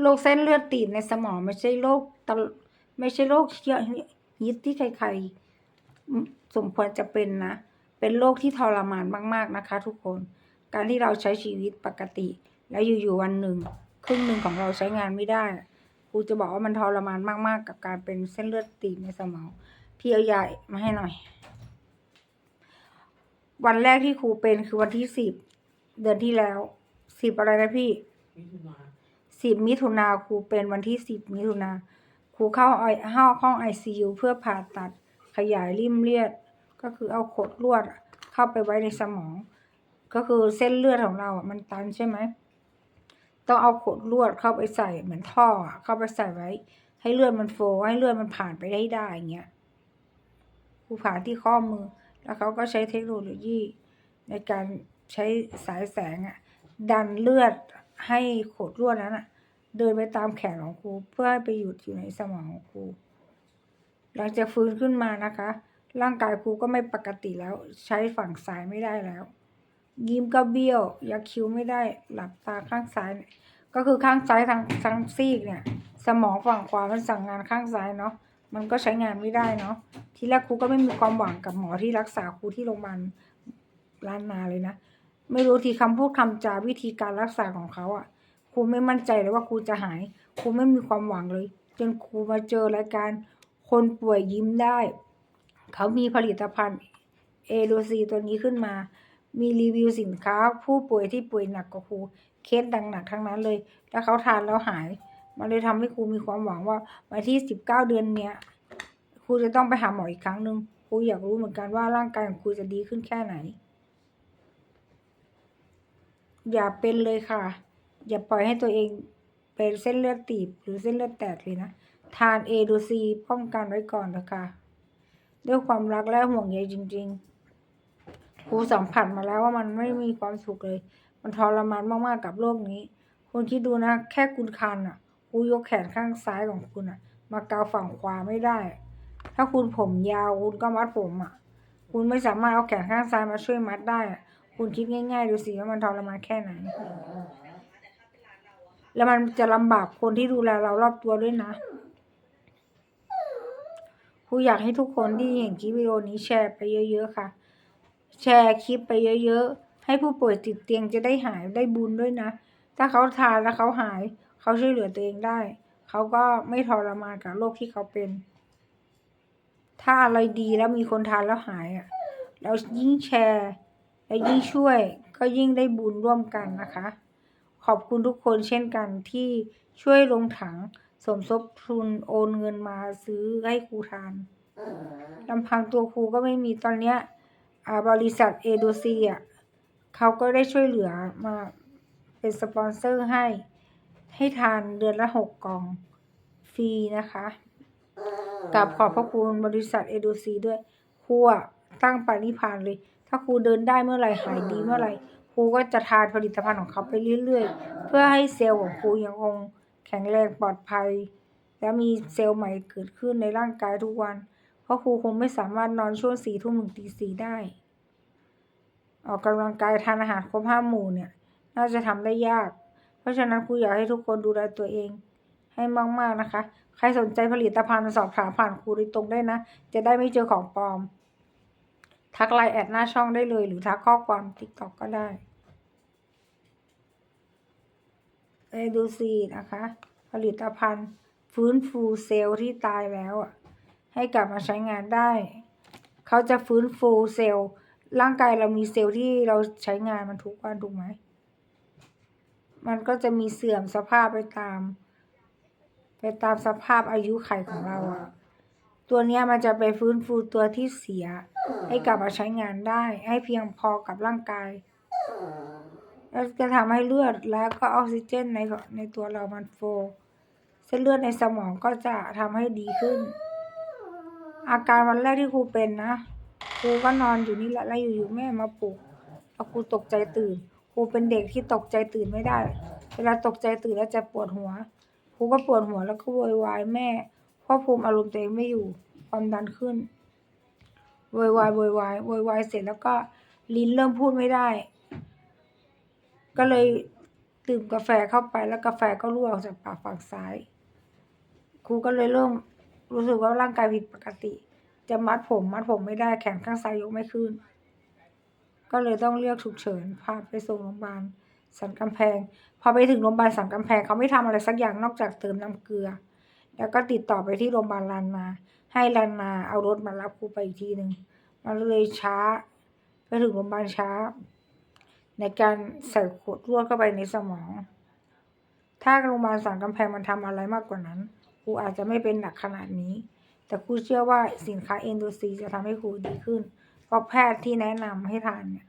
โรคเส้นเลือดตีบในสมองไม่ใช่โรคตลไม่ใช่โรคเชื้อฮิตที่ใครๆสมควรจะเป็นนะ เป็นโรคที่ทรมานมาก ๆนะคะ ทุกคน การที่เราใช้ชีวิตปกติ แล้วอยู่ๆวันหนึ่ง ครึ่งหนึ่งของเราใช้งานไม่ได้ครูจะบอกว่ามันทรมานมาก ๆ กับการเป็นเส้นเลือดตีบในสมองพี่เอายามาให้หน่อย วันแรกที่ครูเป็นคือวันที่สิบเดือนที่แล้วสิบอะไรนะพี่มิถุนา สิบมิถุนาครูเป็นวันที่สิบมิถุนาครูเข้าไอห้าห้องไอซียูเพื่อผ่าตัดขยายริ่มเลือด ก็คือเอาขดลวดเข้าไปไว้ในสมอง ก็คือเส้นเลือดของเราอะมันตันใช่ไหมต้องเอาขดลวดเข้าไปใส่เหมือนท่อเข้าไปใส่ไว้ ให้เลือดมันโฟลให้เลือดมันผ่านไปได้ได้อย่างเงี้ยครูผ่าที่ข้อมือ แล้วเขาก็ใช้เทคโนโลยี ในการใช้สายแสงอะดันเลือดให้ขดลวดนั้นอะ เดินไปตามแขนของครู เพื่อให้ไปหยุดอยู่ในสมองของครู หลังจากฟื้นขึ้นมานะคะ ร่างกายครูก็ไม่ปกติแล้ว ใช้ฝั่งซ้ายไม่ได้แล้ว ยิ้มก็เบี้ยว ยักคิ้วไม่ได้ หลับตาข้างซ้าย ก็คือข้างซ้ายทางทางซีกเนี่ย สมองฝั่งขวามันสั่งงานข้างซ้ายเนาะ มันก็ใช้งานไม่ได้เนาะ ทีแรกครูก็ไม่มีความหวังกับหมอที่รักษาครูที่โรงพยาบาลล้านนาเลยนะ ไม่รู้ทีคำพูดคำจาวิธีการรักษาของเขาอะ่ะ ครูไม่มั่นใจเลยว่าครูจะหาย ครูไม่มีความหวังเลย จนครูมาเจอรายการคนป่วยยิ้มได้ เขามีผลิตภัณฑ์เอโดซีตัวนี้ขึ้นมา มีรีวิวสินค้า ผู้ป่วยที่ป่วยหนักกว่าครู เคสดังหนักทั้งนั้นเลย แล้วเขาทานแล้วหาย มันเลยทำให้ครูมีความหวังว่าวันที่สิบเก้าเดือนเนี้ยครูจะต้องไปหาหมออีกครั้งหนึ่งครูอยากรู้เหมือนกันว่าร่างกายของครูจะดีขึ้นแค่ไหน อย่าเป็นเลยค่ะ อย่าปล่อยให้ตัวเองเป็นเส้นเลือดตีบหรือเส้นเลือดแตกเลยนะ ทานเอดูซีป้องกันไว้ก่อนนะคะด้วยความรักและห่วงใยจริงๆครูสัมผัสมาแล้วว่ามันไม่มีความสุขเลย มันทรมานมากๆกับโรคนี้ คุณคิดดูนะ แค่คุณคันอะครูยกแขนข้างซ้ายของคุณอะ มาเกาฝั่งขวาไม่ได้ ถ้าคุณผมยาวคุณก็มัดผมอะ คุณไม่สามารถเอาแขนข้างซ้ายมาช่วยมัดได้ คุณคิดง่ายๆดูสิว่ามันทรมานแค่ไหน แล้วมันจะลำบากคนที่ดูแลเรารอบตัวด้วยนะครูอยากให้ทุกคนที่เห็นคลิปวิดีโอนี้แชร์ไปเยอะ ๆ ค่ะ แชร์คลิปไปเยอะ ๆ ให้ผู้ป่วยติดเตียงจะได้หายได้บุญด้วยนะ ถ้าเขาทานแล้วเขาหาย เขาช่วยเหลือตัวเองได้ เขาก็ไม่ทรมานกับโรคที่เขาเป็น ถ้าอะไรดีแล้วมีคนทานแล้วหายอะแล้วยิ่งแชร์ และยิ่งช่วยก็ยิ่งได้บุญร่วมกันนะคะ ขอบคุณทุกคนเช่นกันที่ช่วยลงถังสมทบทุนโอนเงินมาซื้อให้ครูทานลำพังตัวครูก็ไม่มีตอนเนี้ยอ่าบริษัทเอโดซีอะเขาก็ได้ช่วยเหลือมาเป็นสปอนเซอร์ให้ ให้ทานเดือนละหกกล่องฟรีนะคะกับขอบพระคุณบริษัทเอโดซีด้วยครูอะตั้งปณิพานเลย ถ้าครูเดินได้เมื่อไหร่หายดีเมื่อไหร่ ครูก็จะทานผลิตภัณฑ์ของเขาไปเรื่อย ๆ เพื่อให้เซลล์ของครูยังคงแข็งแรงปลอดภัย และมีเซลล์ใหม่เกิดขึ้นในร่างกายทุกวัน เพราะครูคงไม่สามารถนอนช่วงสี่ทุ่มถึงตีสี่ได้ ออกกำลังกายทานอาหารครบห้าหมู่เนี่ย น่าจะทำได้ยาก เพราะฉะนั้นครูอยากให้ทุกคนดูแลตัวเอง ให้มากๆนะคะ ใครสนใจผลิตภัณฑ์สอบถามผ่านครูโดยตรงได้นะ จะได้ไม่เจอของปลอม ทักไลน์แอดหน้าช่องได้เลย หรือทักข้อความติ๊กต็อกก็ได้เอดูซีนะคะ ผลิตภัณฑ์ฟื้นฟูเซลล์ที่ตายแล้วอะให้กลับมาใช้งานได้ เขาจะฟื้นฟูเซลล์ร่างกายเรามีเซลล์ที่เราใช้งานมันทุกวันถูกไหม มันก็จะมีเสื่อมสภาพไปตาม ไปตามสภาพอายุไขของเราอะ ตัวเนี้ยมันจะไปฟื้นฟูตัวที่เสีย ให้กลับมาใช้งานได้ ให้เพียงพอกับร่างกายแล้วจะทำให้เลือดและก็ออกซิเจนในในตัวเรามันโฟลเส้นเลือดในสมองก็จะทำให้ดีขึ้น อาการวันแรกที่ครูเป็นนะครูก็นอนอยู่นี่แหละแล้วอยู่ๆแม่มาปลุกแล้วครูตกใจตื่นครูเป็นเด็กที่ตกใจตื่นไม่ได้ เวลาตกใจตื่นแล้วจะปวดหัวครูก็ปวดหัวแล้วก็โวยวายแม่ควบคุมอารมณ์ตัวเองไม่อยู่ความดันขึ้น โวยวายโวยวายโวยวายเสร็จแล้วก็ลิ้นเริ่มพูดไม่ได้ ก็เลยดื่มกาแฟเข้าไปแล้วกาแฟก็รั่วออกจากปากฝั่งซ้าย ครูก็เลยเริ่มรู้สึกว่าร่างกายผิดปกติ จะมัดผมมัดผมไม่ได้แขนข้างซ้ายยกไม่ขึ้น ก็เลยต้องเรียกฉุกเฉินพาไปส่งโรงพยาบาลสันกำแพง พอไปถึงโรงพยาบาลสันกำแพงเขาไม่ทำอะไรสักอย่างนอกจากเติมน้ำเกลือ แล้วก็ติดต่อไปที่โรงพยาบาลลานนา ให้ลานนาเอารถมารับครูไปอีกทีหนึ่งมันเลยช้าไปถึงโรงพยาบาลช้า ในการใส่ขวดลวเข้าไปในสมอง ถ้าโรงพยาบาลสันกำแพงมันทำอะไรมากกว่านั้นครูอาจจะไม่เป็นหนักขนาดนี้ แต่ครูเชื่อว่าสินค้าเอนโดซีจะทำให้ครูดีขึ้น เพราะแพทย์ที่แนะนำให้ทานเนี่ย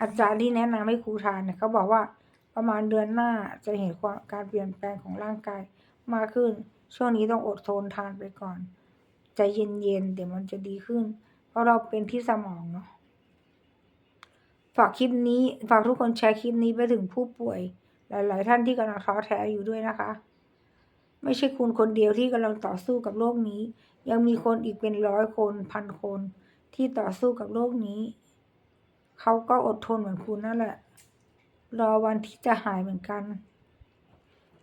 อาจารย์ที่แนะนำให้ครูทานเนี่ยเขาบอกว่าประมาณเดือนหน้าจะเห็นความการเปลี่ยนแปลงของร่างกายมากขึ้น ช่วงนี้ต้องอดทนทานไปก่อน ใจเย็นๆ เดี๋ยวมันจะดีขึ้น เพราะเราเป็นที่สมองเนาะ ฝากคลิปนี้ ฝากทุกคนแชร์คลิปนี้ไปถึงผู้ป่วย หลาย ๆ ท่านที่กำลังท้อแท้อยู่ด้วยนะคะ ไม่ใช่คุณคนเดียวที่กำลังต่อสู้กับโรคนี้ ยังมีคนอีกเป็นร้อยคนพันคนที่ต่อสู้กับโรคนี้ เขาก็อดทนเหมือนคุณนั่นแหละ รอวันที่จะหายเหมือนกัน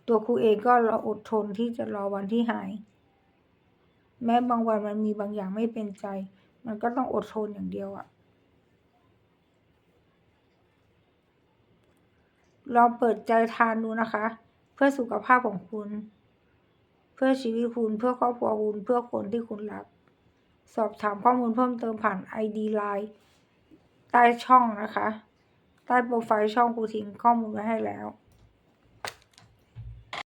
ตัวครูเองก็รออดทนที่จะรอวันที่หาย แม้บางวันมันมีบางอย่างไม่เป็นใจ มันก็ต้องอดทนอย่างเดียวอะลองเปิดใจทานดูนะคะ เพื่อสุขภาพของคุณ เพื่อชีวิตคุณเพื่อครอบครัวคุณเพื่อคนที่คุณรัก สอบถามข้อมูลเพิ่มเติมผ่าน ID Line ใต้ช่องนะคะ ใต้โปรไฟล์ช่องครูทิ้งข้อมูลไว้ให้แล้ว